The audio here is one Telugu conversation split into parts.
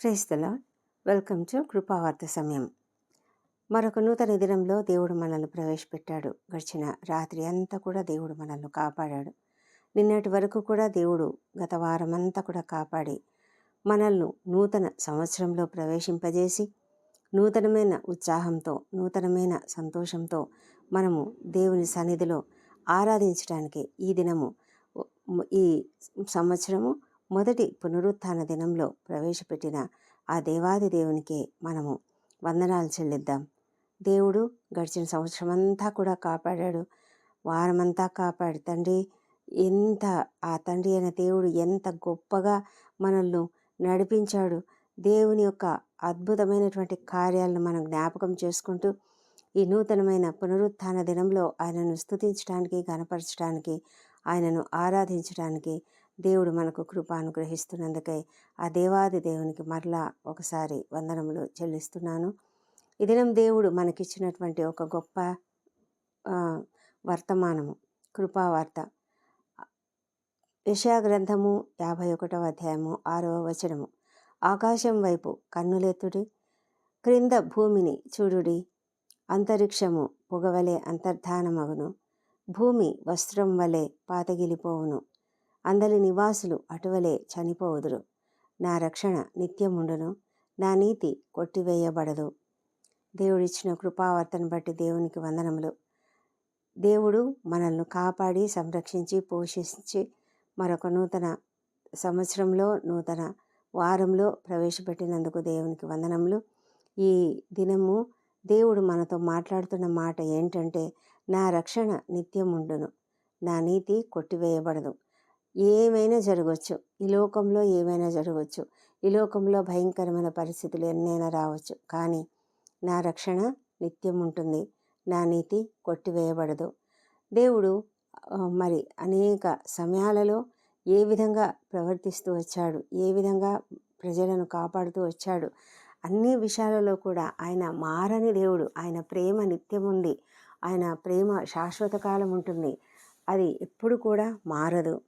ప్రైస్తలా వెల్కమ్ టు కృపావార్త సమయం. మరొక నూతన దినంలో దేవుడు మనల్ని ప్రవేశపెట్టాడు. గడిచిన రాత్రి అంతా కూడా దేవుడు మనల్ని కాపాడాడు. నిన్నటి వరకు కూడా దేవుడు గత వారం అంతా కూడా కాపాడి మనల్ని నూతన సంవత్సరంలో ప్రవేశింపజేసి నూతనమైన ఉత్సాహంతో నూతనమైన సంతోషంతో మనము దేవుని సన్నిధిలో ఆరాధించడానికి ఈ దినము ఈ సంవత్సరము మొదటి పునరుత్థాన దినంలో ప్రవేశపెట్టిన ఆ దేవాది దేవునికే మనము వందనాలు చెల్లిద్దాం. దేవుడు గడిచిన సంవత్సరం అంతా కూడా కాపాడాడు. వారమంతా కాపాడు. తండ్రి ఎంత ఆ తండ్రి అయిన దేవుడు ఎంత గొప్పగా మనల్ని నడిపించాడు. దేవుని యొక్క అద్భుతమైనటువంటి కార్యాలను మనం జ్ఞాపకం చేసుకుంటూ ఈ నూతనమైన పునరుత్థాన దినంలో ఆయనను స్థుతించడానికి గనపరచడానికి ఆయనను ఆరాధించడానికి దేవుడు మనకు కృప అనుగ్రహిస్తున్నందుకై ఆ దేవాది దేవునికి మరలా ఒకసారి వందనములు చెల్లిస్తున్నాను. ఈ దినం దేవుడు మనకిచ్చినటువంటి ఒక గొప్ప వర్తమానము కృపావార్త. యశా గ్రంథము యాభై ఒకటవ అధ్యాయము ఆరవ వచనము. ఆకాశం వైపు కన్నులెత్తుడి క్రింద భూమిని చూడుడి. అంతరిక్షము పొగవలే అంతర్ధానమగును. భూమి వస్త్రం వలె పాతగిలిపోవును. అందరి నివాసులు అటువలే చనిపోవుదురు. నా రక్షణ నిత్యముండును నా నీతి కొట్టివేయబడదు. దేవుడిచ్చిన కృపావర్తను బట్టి దేవునికి వందనములు. దేవుడు మనల్ని కాపాడి సంరక్షించి పోషించి మరొక నూతన సంవత్సరంలో నూతన వారంలో ప్రవేశపెట్టినందుకు దేవునికి వందనములు. ఈ దినము దేవుడు మనతో మాట్లాడుతున్న మాట ఏంటంటే నా రక్షణ నిత్యం ఉండును నా నీతి కొట్టివేయబడదు. ఏమైనా జరగవచ్చు ఈ లోకంలో ఏమైనా జరగవచ్చు ఈ లోకంలో భయంకరమైన పరిస్థితులు ఎన్నైనా రావచ్చు. కానీ నా రక్షణ నిత్యం ఉంటుంది. నా నీతి కొట్టివేయబడదు. దేవుడు మరి అనేక సమయాలలో ఏ విధంగా ప్రవర్తిస్తూ వచ్చాడు? ఏ విధంగా ప్రజలను కాపాడుతూ వచ్చాడు? అన్ని విషయాలలో కూడా ఆయన మారని దేవుడు. ఆయన ప్రేమ నిత్యం ఉంది. ఆయన ప్రేమ శాశ్వత కాలం ఉంటుంది. అది ఎప్పుడు కూడా మారదు.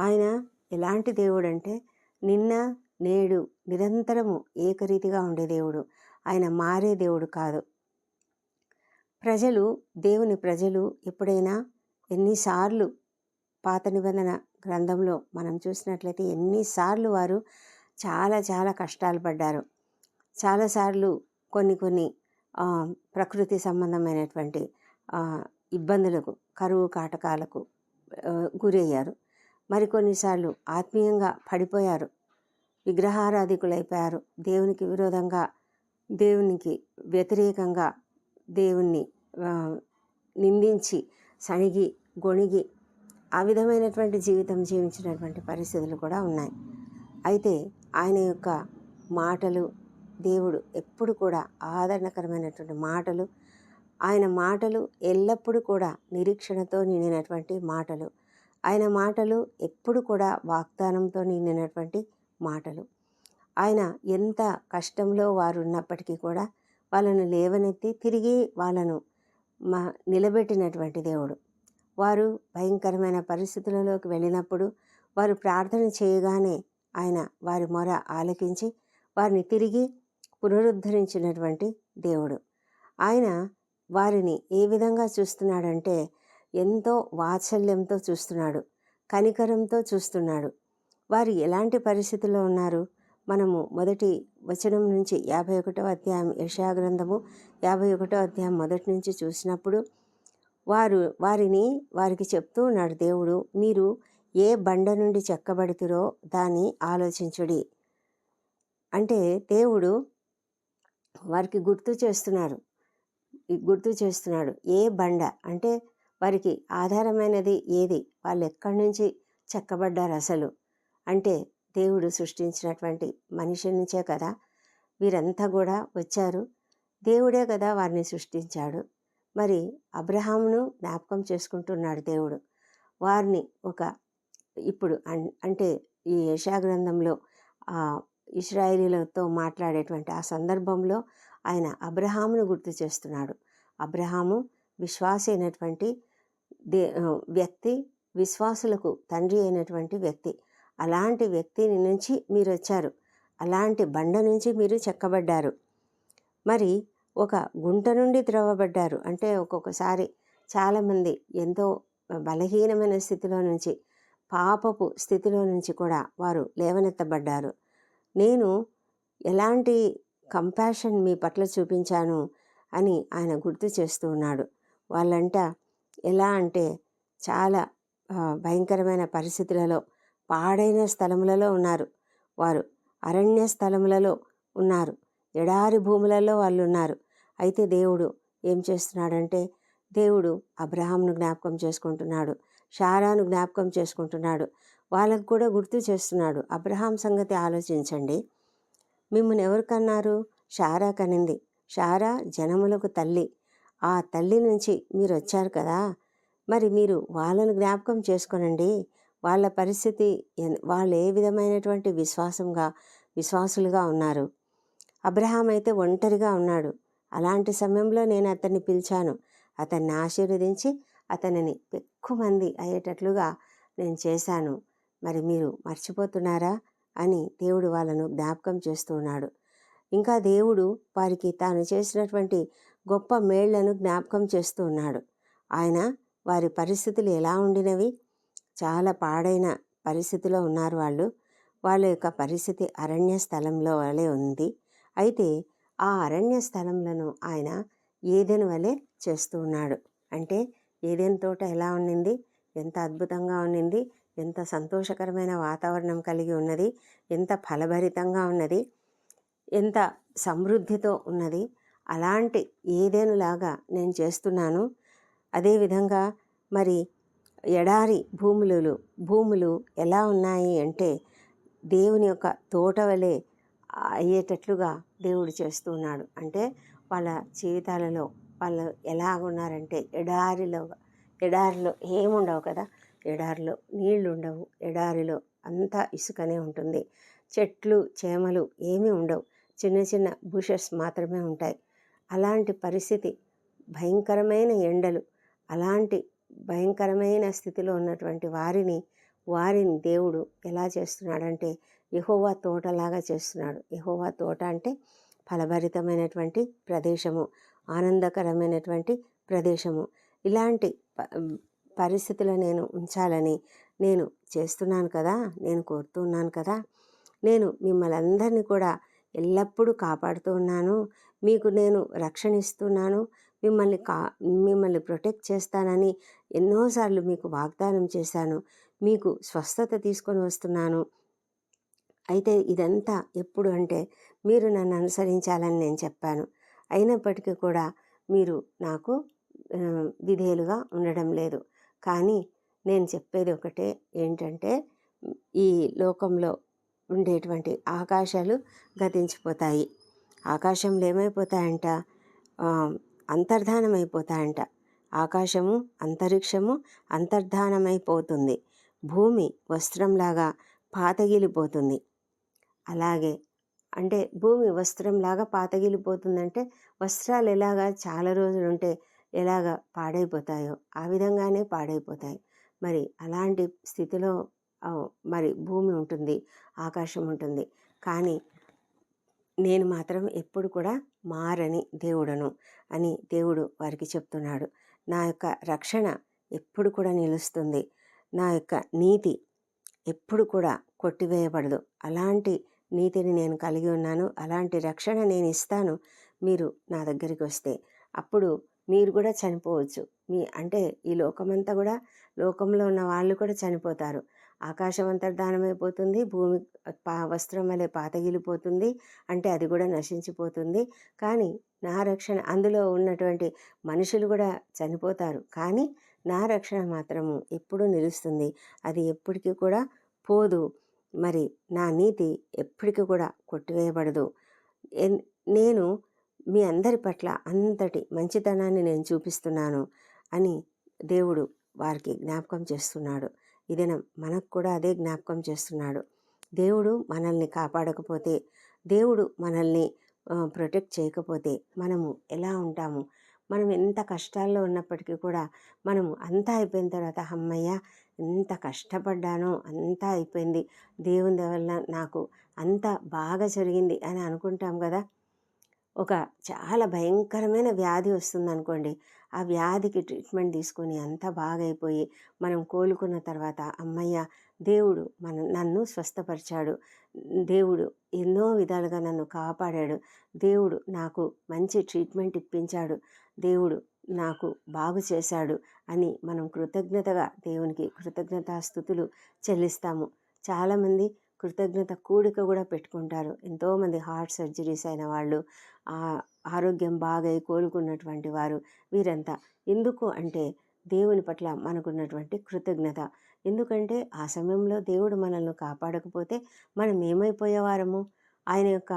ఆయన ఎలాంటి దేవుడు అంటే నిన్న నేడు నిరంతరము ఏకరీతిగా ఉండే దేవుడు. ఆయన మారే దేవుడు కాదు. ప్రజలు దేవుని ప్రజలు ఎప్పుడైనా ఎన్నిసార్లు పాత నిబంధన గ్రంథంలో మనం చూసినట్లయితే ఎన్నిసార్లు వారు చాలా చాలా కష్టాలు పడ్డారు. చాలాసార్లు కొన్ని కొన్ని ప్రకృతి సంబంధమైనటువంటి ఇబ్బందులకు కరువు కాటకాలకు గురయ్యారు. మరికొన్నిసార్లు ఆత్మీయంగా పడిపోయారు. విగ్రహారాధికులైపోయారు. దేవునికి విరోధంగా దేవునికి వ్యతిరేకంగా దేవుణ్ణి నిందించి సణిగి గొణిగి ఆ విధమైనటువంటి జీవితం జీవించినటువంటి పరిస్థితులు కూడా ఉన్నాయి. అయితే ఆయన యొక్క మాటలు దేవుడు ఎప్పుడు కూడా ఆదరణకరమైనటువంటి మాటలు ఆయన మాటలు ఎల్లప్పుడూ కూడా నిరీక్షణతో నిండినటువంటి మాటలు ఆయన మాటలు ఎప్పుడు కూడా వాగ్దానంతో నిండినటువంటి మాటలు. ఆయన ఎంత కష్టంలో వారు ఉన్నప్పటికీ కూడా వాళ్ళను లేవనెత్తి తిరిగి వాళ్ళను మా నిలబెట్టినటువంటి దేవుడు. వారు భయంకరమైన పరిస్థితులలోకి వెళ్ళినప్పుడు వారు ప్రార్థన చేయగానే ఆయన వారి మొర ఆలకించి వారిని తిరిగి పునరుద్ధరించినటువంటి దేవుడు. ఆయన వారిని ఏ విధంగా చూస్తున్నాడంటే ఎంతో వాత్సల్యంతో చూస్తున్నాడు కనికరంతో చూస్తున్నాడు. వారు ఎలాంటి పరిస్థితుల్లో ఉన్నారు? మనము మొదటి వచనం నుంచి యాభై ఒకటో అధ్యాయం యశా గ్రంథము యాభై ఒకటో అధ్యాయం మొదటి నుంచి చూసినప్పుడు వారు వారిని వారికి చెప్తూ ఉన్నాడు దేవుడు మీరు ఏ బండ నుండి చెక్కబడుతురో దాన్ని ఆలోచించుడి. అంటే దేవుడు వారికి గుర్తు చేస్తున్నారు గుర్తు చేస్తున్నాడు ఏ బండ? అంటే వారికి ఆధారమైనది ఏది? వాళ్ళు ఎక్కడి నుంచి చెక్కబడ్డారు అసలు? అంటే దేవుడు సృష్టించినటువంటి మనిషి నుంచే కదా వీరంతా కూడా వచ్చారు. దేవుడే కదా వారిని సృష్టించాడు. మరి అబ్రహామును జ్ఞాపకం చేసుకుంటున్నాడు దేవుడు. వారిని ఒక ఇప్పుడు అన్- అంటే ఈ యశాగ్రంథంలో గ్రంథంలో ఆ మాట్లాడేటువంటి ఆ సందర్భంలో ఆయన అబ్రహామును గుర్తు చేస్తున్నాడు. అబ్రహాము విశ్వాసైనటువంటి దే వ్యక్తి విశ్వాసులకు తండ్రి అయినటువంటి వ్యక్తి. అలాంటి వ్యక్తి నుంచి మీరు వచ్చారు అలాంటి బండ నుంచి మీరు చెక్కబడ్డారు. మరి ఒక గుంట నుండి త్రవ్వబడ్డారు. అంటే ఒక్కొక్కసారి చాలామంది ఎంతో బలహీనమైన స్థితిలో నుంచి పాపపు స్థితిలో నుంచి కూడా వారు లేవనెత్తబడ్డారు. నేను ఎలాంటి కంపాషన్ మీ పట్ల చూపించాను అని ఆయన గుర్తు చేస్తూ ఉన్నాడు. వాళ్ళంట ఎలా అంటే చాలా భయంకరమైన పరిస్థితులలో పాడైన స్థలములలో ఉన్నారు. వారు అరణ్య స్థలములలో ఉన్నారు. ఎడారి భూములలో వాళ్ళు ఉన్నారు అయితే దేవుడు ఏం చేస్తున్నాడంటే దేవుడు అబ్రహాంను జ్ఞాపకం చేసుకుంటున్నాడు. షారాను జ్ఞాపకం చేసుకుంటున్నాడు. వాళ్ళకు కూడా గుర్తు చేస్తున్నాడు. అబ్రహాం సంగతి ఆలోచించండి. మిమ్మల్ని ఎవరు కన్నారు? షారా కనింది. షారా జనములకు తల్లి. ఆ తల్లి నుంచి మీరు వచ్చారు కదా! మరి మీరు వాళ్ళను జ్ఞాపకం చేసుకోనండి. వాళ్ళ పరిస్థితి ఎన్- వాళ్ళు ఏ విధమైనటువంటి విశ్వాసంగా విశ్వాసులుగా ఉన్నారు. అబ్రహాం అయితే ఒంటరిగా ఉన్నాడు. అలాంటి సమయంలో నేను అతన్ని పిలిచాను. అతన్ని ఆశీర్వదించి అతనిని ఎక్కువ మంది అయ్యేటట్లుగా నేను చేశాను. మరి మీరు మర్చిపోతున్నారా? అని దేవుడు వాళ్ళను జ్ఞాపకం చేస్తూ ఉన్నాడు. ఇంకా దేవుడు వారికి తాను చేసినటువంటి గొప్ప మేళ్ళను జ్ఞాపకం చేస్తూ ఉన్నాడు ఆయన వారి పరిస్థితులు ఎలా ఉండినవి? చాలా పాడైన పరిస్థితిలో ఉన్నారు వాళ్ళు. వాళ్ళ యొక్క పరిస్థితి అరణ్య స్థలంలో వలె ఉంది. అయితే ఆ అరణ్య స్థలంలను ఆయన ఏదెను వలె చేస్తూ ఉన్నాడు? అంటే ఏదెన్ తోట ఎలా ఉన్నింది? ఎంత అద్భుతంగా ఉన్నింది? ఎంత సంతోషకరమైన వాతావరణం కలిగి ఉన్నది? ఎంత ఫలభరితంగా ఉన్నది? ఎంత సమృద్ధితో ఉన్నది? అలాంటి ఏదేనులాగా నేను చేస్తున్నాను. అదేవిధంగా మరి ఎడారి భూములు భూములు ఎలా ఉన్నాయి అంటే దేవుని యొక్క తోట వలె అయ్యేటట్లుగా దేవుడు చేస్తున్నాడు. అంటే వాళ్ళ జీవితాలలో వాళ్ళు ఎలా ఉన్నారంటే ఎడారిలో ఎడారిలో ఏముండవు కదా? ఎడారిలో నీళ్ళు ఉండవు ఎడారిలో అంతా ఇసుకనే ఉంటుంది. చెట్లు చేమలు ఏమీ ఉండవు. చిన్న చిన్న బుషెస్ మాత్రమే ఉంటాయి. అలాంటి పరిస్థితి భయంకరమైన ఎండలు అలాంటి భయంకరమైన స్థితిలో ఉన్నటువంటి వారిని వారిని దేవుడు ఎలా చేస్తున్నాడంటే యహోవా తోటలాగా చేస్తున్నాడు. యహోవా తోట అంటే ఫలభరితమైనటువంటి ప్రదేశము ఆనందకరమైనటువంటి ప్రదేశము. ఇలాంటి ప పరిస్థితులు నేను ఉంచాలని నేను చేస్తున్నాను కదా నేను కోరుతున్నాను కదా నేను మిమ్మల్ని అందరినీ కూడా ఎల్లప్పుడూ కాపాడుతూ ఉన్నాను. మీకు నేను రక్షణ ఇస్తున్నాను. మిమ్మల్ని కా మిమ్మల్ని ప్రొటెక్ట్ చేస్తానని ఎన్నోసార్లు మీకు వాగ్దానం చేశాను. మీకు స్వస్థత తీసుకొని వస్తున్నాను. అయితే ఇదంతా ఎప్పుడు అంటే మీరు నన్ను అనుసరించాలని నేను చెప్పాను. అయినప్పటికీ కూడా మీరు నాకు విధేయులుగా ఉండడం లేదు. కానీ నేను చెప్పేది ఒకటే ఏంటంటే ఈ లోకంలో ఉండేటువంటి ఆకాశాలు గతించిపోతాయి. ఆకాశంలో ఏమైపోతాయంట అంతర్ధానమైపోతాయంట. ఆకాశము అంతరిక్షము అంతర్ధానమైపోతుంది. భూమి వస్త్రంలాగా పాతగిలిపోతుంది. అలాగే అంటే భూమి వస్త్రంలాగా పాతగిలిపోతుందంటే వస్త్రాలు ఎలాగా చాలా రోజులు ఉంటే ఎలాగ పాడైపోతాయో ఆ విధంగానే పాడైపోతాయి. మరి అలాంటి స్థితిలో మరి భూమి ఉంటుంది ఆకాశం ఉంటుంది. కానీ నేను మాత్రం ఎప్పుడు కూడా మారని దేవుడను అని దేవుడు వారికి చెప్తున్నాడు. నా యొక్క రక్షణ ఎప్పుడు కూడా నిలుస్తుంది. నా యొక్క నీతి ఎప్పుడు కూడా కొట్టివేయబడదు. అలాంటి నీతిని నేను కలిగి ఉన్నాను అలాంటి రక్షణ నేను ఇస్తాను మీరు నా దగ్గరికి వస్తే. అప్పుడు మీరు కూడా చనిపోవచ్చు. మీ అంటే ఈ లోకమంతా కూడా లోకంలో ఉన్న వాళ్ళు కూడా చనిపోతారు. ఆకాశం అంతర్ధానమైపోతుంది భూమి పా వస్త్రం వలె పాతగిలిపోతుంది. అంటే అది కూడా నశించిపోతుంది. కానీ నా రక్షణ అందులో ఉన్నటువంటి మనుషులు కూడా చనిపోతారు. కానీ నా రక్షణ మాత్రము ఎప్పుడూ నిలుస్తుంది. అది ఎప్పటికీ కూడా పోదు. మరి నా నీతి ఎప్పటికీ కూడా కొట్టివేయబడదు. ఎన్- నేను మీ అందరి పట్ల అంతటి మంచితనాన్ని నేను చూపిస్తున్నాను అని దేవుడు వారికి జ్ఞాపకం చేస్తున్నాడు. ఇదిన? మనకు కూడా అదే జ్ఞాపకం చేస్తున్నాడు. దేవుడు మనల్ని కాపాడకపోతే దేవుడు మనల్ని ప్రొటెక్ట్ చేయకపోతే మనము ఎలా ఉంటాము? మనం ఎంత కష్టాల్లో ఉన్నప్పటికీ కూడా మనము అంతా అయిపోయిన తర్వాత అమ్మయ్య ఎంత కష్టపడ్డానో అంతా అయిపోయింది. దేవుని వల్ల నాకు అంత బాగా జరిగింది అని అనుకుంటాం కదా? ఒక చాలా భయంకరమైన వ్యాధి వస్తుందనుకోండి. ఆ వ్యాధికి ట్రీట్మెంట్ తీసుకొని అంతా బాగైపోయి మనం కోలుకున్న తర్వాత అమ్మయ్య దేవుడు మన నన్ను స్వస్థపరిచాడు. దేవుడు ఎన్నో విధాలుగా నన్ను కాపాడాడు. దేవుడు నాకు మంచి ట్రీట్మెంట్ ఇప్పించాడు. దేవుడు నాకు బాగు చేశాడు అని మనం కృతజ్ఞతగా దేవునికి కృతజ్ఞతాస్థుతులు చెల్లిస్తాము. చాలామంది కృతజ్ఞత కూడిక కూడా పెట్టుకుంటారు. ఎంతోమంది హార్ట్ సర్జరీస్ అయిన వాళ్ళు ఆరోగ్యం బాగై కోలుకున్నటువంటి వారు వీరంతా. ఎందుకు అంటే దేవుని పట్ల మనకున్నటువంటి కృతజ్ఞత. ఎందుకంటే ఆ సమయంలో దేవుడు మనల్ని కాపాడకపోతే మనం ఏమైపోయేవారము? ఆయన యొక్క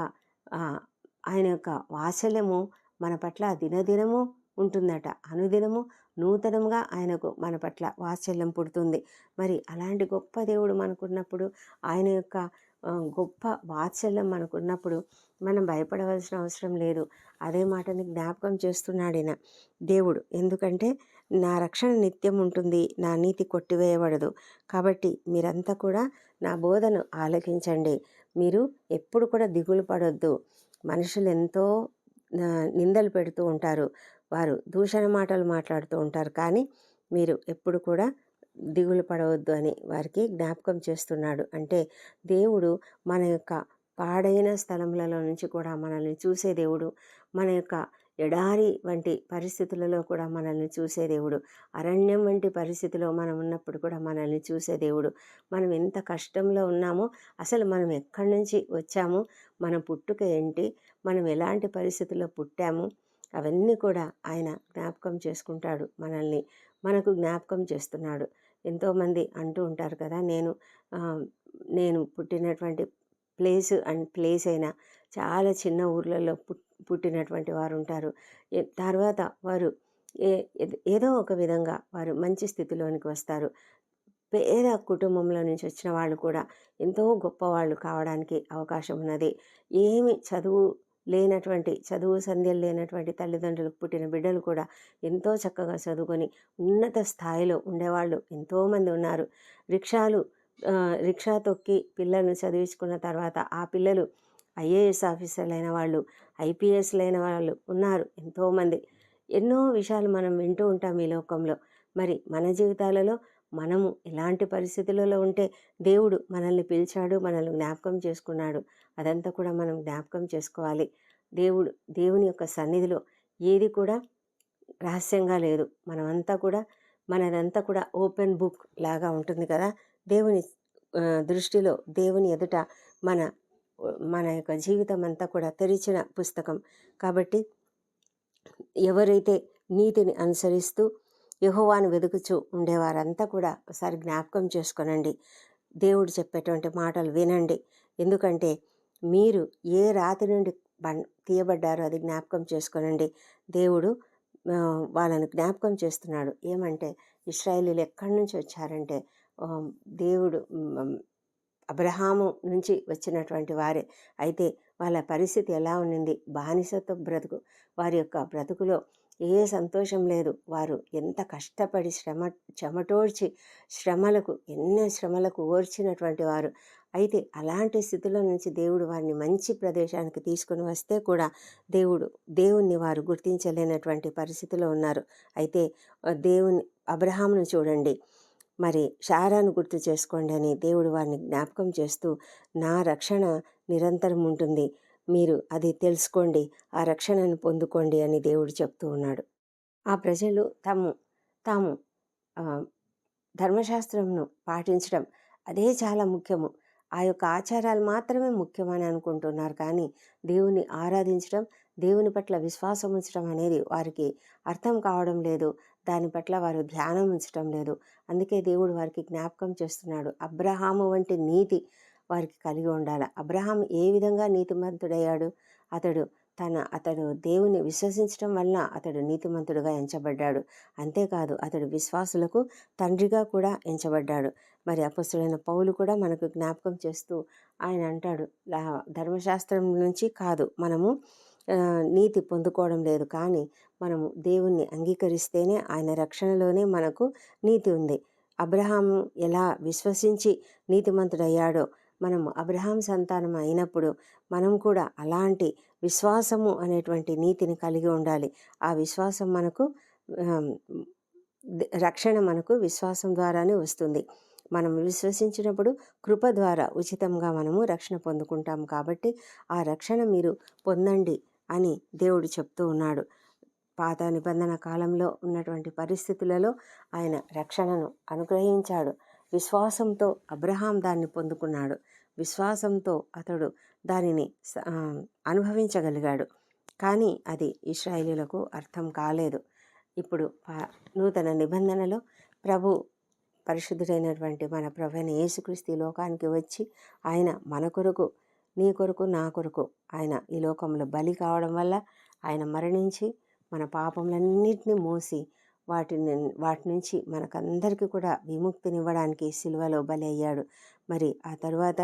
ఆయన యొక్క వాత్సల్యము మన పట్ల దినదినము ఉంటుందట. అనుదినము నూతనంగా ఆయనకు మన పట్ల వాత్సల్యం పుడుతుంది. మరి అలాంటి గొప్ప దేవుడు మనకున్నప్పుడు ఆయన యొక్క గొప్ప వాత్సల్యం మనకున్నప్పుడు మనం భయపడవలసిన అవసరం లేదు. అదే మాటని జ్ఞాపకం చేస్తున్నాడు దేవుడు ఎందుకంటే నా రక్షణ నిత్యం ఉంటుంది నా నీతి కొట్టివేయబడదు. కాబట్టి మీరంతా కూడా నా బోధను ఆలకించండి. మీరు ఎప్పుడు కూడా దిగులు పడొద్దు. మనుషులు ఎంతో నిందలు పెడుతూ ఉంటారు. వారు దూషణ మాటలు మాట్లాడుతూ ఉంటారు. కానీ మీరు ఎప్పుడు కూడా దిగులు పడవద్దు అని వారికి జ్ఞాపకం చేస్తున్నాడు. అంటే దేవుడు మన యొక్క పాడైన స్థలములలో నుంచి కూడా మనల్ని చూసే దేవుడు మన యొక్క ఎడారి వంటి పరిస్థితులలో కూడా మనల్ని చూసే దేవుడు అరణ్యం వంటి పరిస్థితిలో మనం ఉన్నప్పుడు కూడా మనల్ని చూసే దేవుడు. మనం ఎంత కష్టంలో ఉన్నామో అసలు మనం ఎక్కడి నుంచి వచ్చాము మన పుట్టుక ఏంటి మనం ఎలాంటి పరిస్థితుల్లో పుట్టాము అవన్నీ కూడా ఆయన జ్ఞాపకం చేసుకుంటాడు మనల్ని. మనకు జ్ఞాపకం చేస్తున్నాడు. ఎంతోమంది అంటూ ఉంటారు కదా నేను నేను పుట్టినటువంటి ప్లేస్ అండ్ ప్లేస్ అయినా చాలా చిన్న ఊర్లలో పుట్టినటువంటి వారు ఉంటారు. తర్వాత వారు ఏ ఏదో ఒక విధంగా వారు మంచి స్థితిలోనికి వస్తారు. పేద కుటుంబంలో నుంచి వచ్చిన వాళ్ళు కూడా ఎంతో గొప్పవాళ్ళు కావడానికి అవకాశం ఉన్నది. ఏమి చదువు లేనటువంటి చదువు సంధ్యలు లేనటువంటి తల్లిదండ్రులకు పుట్టిన బిడ్డలు కూడా ఎంతో చక్కగా చదువుకొని ఉన్నత స్థాయిలో ఉండేవాళ్ళు ఎంతోమంది ఉన్నారు. రిక్షాలు రిక్షా తొక్కి పిల్లలను చదివించుకున్న తర్వాత ఆ పిల్లలు ఐఏఎస్ ఆఫీసర్లు అయిన వాళ్ళు ఐపీఎస్లైన వాళ్ళు ఉన్నారు ఎంతోమంది. ఎన్నో విషయాలు మనం వింటూ ఉంటాం ఈ లోకంలో. మరి మన జీవితాలలో మనము ఎలాంటి పరిస్థితులలో ఉంటే దేవుడు మనల్ని పిలిచాడు మనల్ని జ్ఞాపకం చేసుకున్నాడు. అదంతా కూడా మనం జ్ఞాపకం చేసుకోవాలి. దేవుడు దేవుని యొక్క సన్నిధిలో ఏది కూడా రహస్యంగా లేదు. మనమంతా కూడా మనదంతా కూడా ఓపెన్ బుక్ లాగా ఉంటుంది కదా. దేవుని దృష్టిలో దేవుని ఎదుట మన మన యొక్క జీవితం అంతా కూడా తెరిచిన పుస్తకం. కాబట్టి ఎవరైతే నీతిని అనుసరిస్తూ యహోవాను వెతుకుచూ ఉండేవారంతా కూడా ఒకసారి జ్ఞాపకం చేసుకోనండి. దేవుడు చెప్పేటువంటి మాటలు వినండి. ఎందుకంటే మీరు ఏ రాతి నుండి తీయబడ్డారో అది జ్ఞాపకం చేసుకోనండి. దేవుడు వాళ్ళని జ్ఞాపకం చేస్తున్నాడు. ఏమంటే ఇస్రాయేలీలు ఎక్కడి నుంచి వచ్చారంటే దేవుడు అబ్రహాము నుంచి వచ్చినటువంటి వారే. అయితే వాళ్ళ పరిస్థితి ఎలా ఉండింది బానిసత్వ బ్రతుకు వారి యొక్క బ్రతుకులో ఏ సంతోషం లేదు. వారు ఎంత కష్టపడి శ్రమ చెమటోడ్చి శ్రమలకు ఎన్నో శ్రమలకు ఓర్చినటువంటి వారు. అయితే అలాంటి స్థితిలో నుంచి దేవుడు వారిని మంచి ప్రదేశానికి తీసుకుని వస్తే కూడా దేవుడు దేవుణ్ణి వారు గుర్తించలేనటువంటి పరిస్థితిలో ఉన్నారు. అయితే దేవుని అబ్రహామును చూడండి. మరి శారాను గుర్తు చేసుకోండి అని దేవుడు వారిని జ్ఞాపకం చేస్తూ నా రక్షణ నిరంతరం ఉంటుంది. మీరు అది తెలుసుకోండి ఆ రక్షణను పొందుకోండి అని దేవుడు చెప్తూ ఉన్నాడు. ఆ ప్రజలు తాము తాము ధర్మశాస్త్రంను పాటించడం అదే చాలా ముఖ్యము. ఆ యొక్క ఆచారాలు మాత్రమే ముఖ్యమని అనుకుంటున్నారు కానీ దేవుని ఆరాధించడం దేవుని పట్ల విశ్వాసం ఉంచడం అనేది వారికి అర్థం కావడం లేదు. దాని పట్ల వారు ధ్యానం ఉంచడం లేదు. అందుకే దేవుడు వారికి జ్ఞాపకం చేస్తున్నాడు. అబ్రహాము వంటి నీతి వారికి కలిగి ఉండాలి. అబ్రహాం ఏ విధంగా నీతిమంతుడయ్యాడు? అతడు తన అతడు దేవుని విశ్వసించడం వలన అతడు నీతిమంతుడుగా ఎంచబడ్డాడు. అంతేకాదు అతడు విశ్వాసులకు తండ్రిగా కూడా ఎంచబడ్డాడు. మరి అపస్తుడైన పౌలు కూడా మనకు జ్ఞాపకం చేస్తూ ఆయన అంటాడు ధర్మశాస్త్రం నుంచి కాదు మనము నీతి పొందుకోవడం లేదు. కానీ మనము దేవుణ్ణి అంగీకరిస్తేనే ఆయన రక్షణలోనే మనకు నీతి ఉంది. అబ్రహాం ఎలా విశ్వసించి నీతిమంతుడయ్యాడో మనం అబ్రహాం సంతానం అయినప్పుడు మనం కూడా అలాంటి విశ్వాసము అనేటువంటి నీతిని కలిగి ఉండాలి. ఆ విశ్వాసం మనకు రక్షణ మనకు విశ్వాసం ద్వారానే వస్తుంది. మనం విశ్వసించినప్పుడు కృప ద్వారా ఉచితంగా మనము రక్షణ పొందుకుంటాం కాబట్టి ఆ రక్షణ మీరు పొందండి అని దేవుడు చెప్తూ ఉన్నాడు. పాత నిబంధన కాలంలో ఉన్నటువంటి పరిస్థితులలో ఆయన రక్షణను అనుగ్రహించాడు. విశ్వాసంతో అబ్రహాం దాన్ని పొందుకున్నాడు. విశ్వాసంతో అతడు దానిని స- అనుభవించగలిగాడు. కానీ అది ఇస్రాయేలీలకు అర్థం కాలేదు. ఇప్పుడు నూతన నిబంధనలో ప్రభు పరిశుద్ధుడైనటువంటి మన ప్రభుని యేసుక్రీస్తు ఈ లోకానికి వచ్చి ఆయన మన కొరకు నీ కొరకు నా కొరకు ఆయన ఈ లోకంలో బలి కావడం వల్ల ఆయన మరణించి మన పాపములన్నింటినీ మోసి వాటిని వాటి నుంచి మనకందరికీ కూడా విముక్తినివ్వడానికి సిలువలో బలి అయ్యాడు మరి ఆ తర్వాత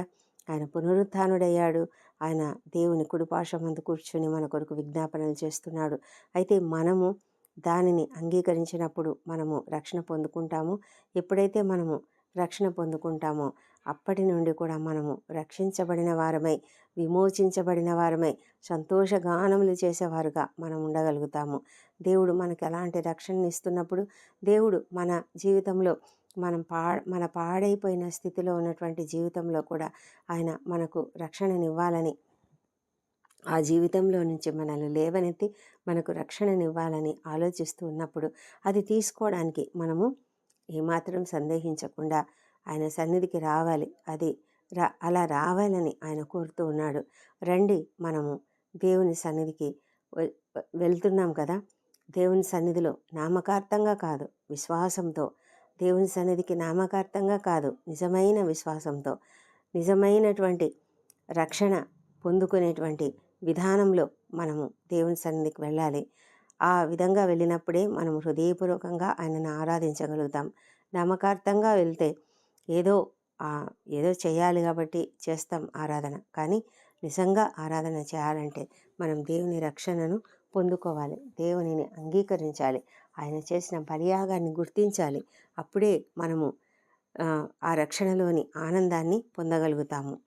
ఆయన పునరుత్డయ్యాడు. ఆయన దేవుని కుడిపార్శ్వమందు కూర్చొని మన కొరకు విజ్ఞాపనలు చేస్తున్నాడు. అయితే మనము దానిని అంగీకరించినప్పుడు మనము రక్షణ పొందుకుంటాము. ఎప్పుడైతే మనము రక్షణ పొందుకుంటామో అప్పటి నుండి కూడా మనము రక్షించబడిన వారమై విమోచించబడిన వారమై సంతోషగానములు చేసేవారుగా మనం ఉండగలుగుతాము. దేవుడు మనకు ఎలాంటి రక్షణ ఇస్తున్నప్పుడు దేవుడు మన జీవితంలో మనం పా మన పాడైపోయిన స్థితిలో ఉన్నటువంటి జీవితంలో కూడా ఆయన మనకు రక్షణనివ్వాలని ఆ జీవితంలో నుంచి మనల్ని లేవనెత్తి మనకు రక్షణనివ్వాలని ఆలోచిస్తూ ఉన్నప్పుడు అది తీసుకోవడానికి మనము ఏమాత్రం సందేహించకుండా ఆయన సన్నిధికి రావాలి. అది రా అలా రావాలని ఆయన కోరుతూ ఉన్నాడు. రండి మనము దేవుని సన్నిధికి వె- వెళ్తున్నాం కదా. దేవుని సన్నిధిలో నామకార్థంగా కాదు విశ్వాసంతో. దేవుని సన్నిధికి నామకార్థంగా కాదు నిజమైన విశ్వాసంతో. నిజమైనటువంటి రక్షణ పొందుకునేటువంటి విధానంలో మనము దేవుని సన్నిధికి వెళ్ళాలి. ఆ విధంగా వెళ్ళినప్పుడే మనం హృదయపూర్వకంగా ఆయనను ఆరాధించగలుగుతాం. నామకార్థంగా వెళ్తే ఏదో ఏదో చేయాలి కాబట్టి చేస్తాం ఆరాధన. కానీ నిజంగా ఆరాధన చేయాలంటే మనం దేవుని రక్షణను పొందుకోవాలి. దేవునిని అంగీకరించాలి. ఆయన చేసిన బలియాగాన్ని గుర్తించాలి. అప్పుడే మనము ఆ, రక్షణలోని ఆనందాన్ని పొందగలుగుతాము.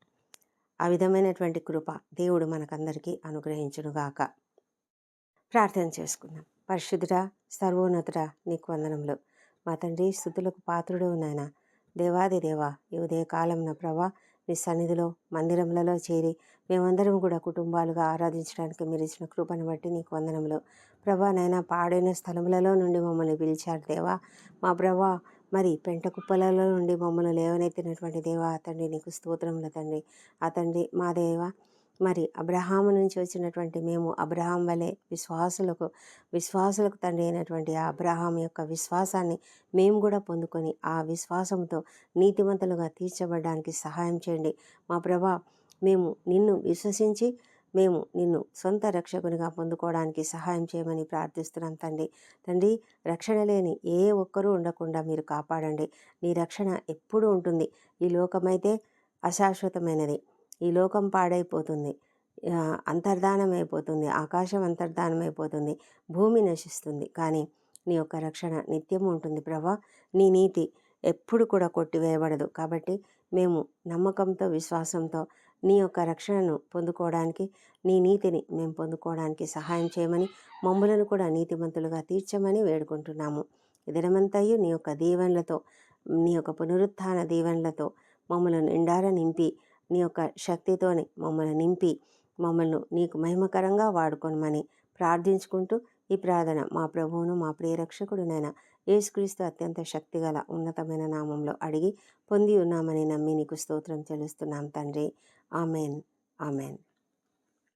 ఆ విధమైనటువంటి కృప దేవుడు మనకందరికీ అనుగ్రహించునుగాక. ప్రార్థన చేసుకుందాం. పరిశుద్ధుడ సర్వోన్నతుడ నీకు వందనంలో మా తండ్రి స్థుతులకు పాత్రుడు నాయన. దేవాది దేవా ఈ ఉదయ కాలంన ప్రభా మీ సన్నిధిలో మందిరములలో చేరి మేమందరం కూడా కుటుంబాలుగా ఆరాధించడానికి మీరు ఇచ్చిన కృపను బట్టి నీకు వందనములు. ప్రభా నైనా పాడైన స్థలములలో నుండి మమ్మల్ని పిలిచారు దేవా. మా ప్రభా మరి పెంట కుప్పలలో నుండి మమ్మల్ని లేవనెత్తినటువంటి దేవా తండ్రి నీకు స్తోత్రములు తండ్రి. ఆ తండ్రి మా దేవా మరి అబ్రహాము నుంచి వచ్చినటువంటి మేము అబ్రహాం వలె విశ్వాసులకు విశ్వాసులకు తండ్రి అయినటువంటి ఆ అబ్రహాం యొక్క విశ్వాసాన్ని మేము కూడా పొందుకొని ఆ విశ్వాసంతో నీతివంతులుగా తీర్చబడడానికి సహాయం చేయండి. మా ప్రభా మేము నిన్ను విశ్వసించి మేము నిన్ను సొంత రక్షకునిగా పొందుకోవడానికి సహాయం చేయమని ప్రార్థిస్తున్నాం తండ్రి. తండ్రి రక్షణ లేని ఏ ఒక్కరూ ఉండకుండా మీరు కాపాడండి. నీ రక్షణ ఎప్పుడూ ఉంటుంది. ఈ లోకమైతే అశాశ్వతమైనది. ఈ లోకం పాడైపోతుంది. అంతర్ధానం అయిపోతుంది ఆకాశం అంతర్ధానం అయిపోతుంది భూమి నశిస్తుంది. కానీ నీ యొక్క రక్షణ నిత్యం ఉంటుంది. ప్రభా నీ నీతి ఎప్పుడు కూడా కొట్టివేయబడదు. కాబట్టి మేము నమ్మకంతో విశ్వాసంతో నీ యొక్క రక్షణను పొందుకోవడానికి నీ నీతిని మేము పొందుకోవడానికి సహాయం చేయమని మమ్ములను కూడా నీతిమంతులుగా తీర్చమని వేడుకుంటున్నాము. ఈ దినమంతయు నీ యొక్క దీవెనలతో నీ యొక్క పునరుత్థాన దీవెనలతో మమ్మల్ని నిండార నింపి నీ యొక్క శక్తితోని మమ్మల్ని నింపి మమ్మల్ని నీకు మహిమకరంగా వాడుకొనమని ప్రార్థించుకుంటూ ఈ ప్రార్థన మా ప్రభువును మా ప్రియరక్షకుడునైన యేసుక్రీస్తు అత్యంత శక్తిగల ఉన్నతమైన నామంలో అడిగి పొంది ఉన్నామని నమ్మి నీకు స్తోత్రం చెల్లిస్తున్నాం తండ్రి. ఆమెన్. ఆమెన్.